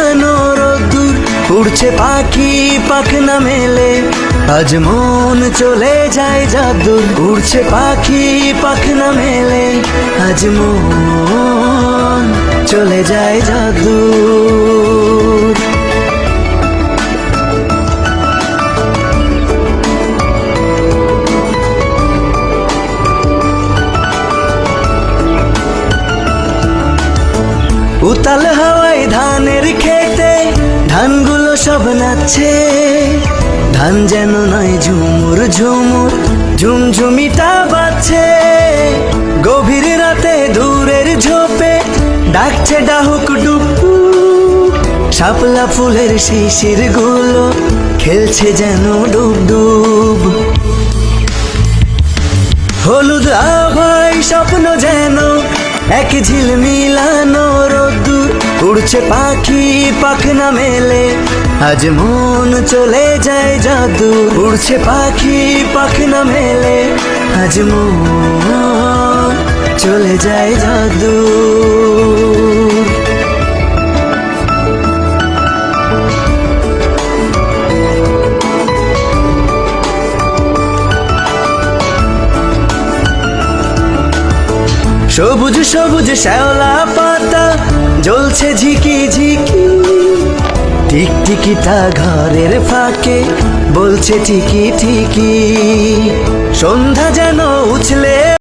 রোদ্দুর উড়ছে পাখি, পাখনা মেলে। আজ মন চলে যায় জাদুর উড়ছে পাখি, পাখনা মেলে। আজ মন চলে যায় জাদুর উতাল হাওয়ায় ধানের খেতে, ধানগুলো সব নাচছে। ধান যেন নয় ঝুমুর ঝুমুর, ঝুমঝুমিটা বাজছে। গভীর রাতে দূরের ঝোপে ডাকছে ডাহুক ডুপু। শাপলা ফুলের শিশিরগুলো খেলছে যেন ডুব ডুব হলুদ আভাই স্বপ্ন যেন এক ঝিল মিলানো রোদ্দুর। উড়ছে পাখি, পাখনা মেলে আজ মন চলে যায় জাদু, উড়ছে পাখি, পাখনা মেলে। আজ মন চলে যায় জাদু। সবুজ সবুজ শ্যাওলা পাতা, জ্বলছে ঝিকি ঝিকি। টিকটিকিটা ঘরের ফাঁকে বলছে ঠিকি ঠিকই। সন্ধ্যা যেন উছলে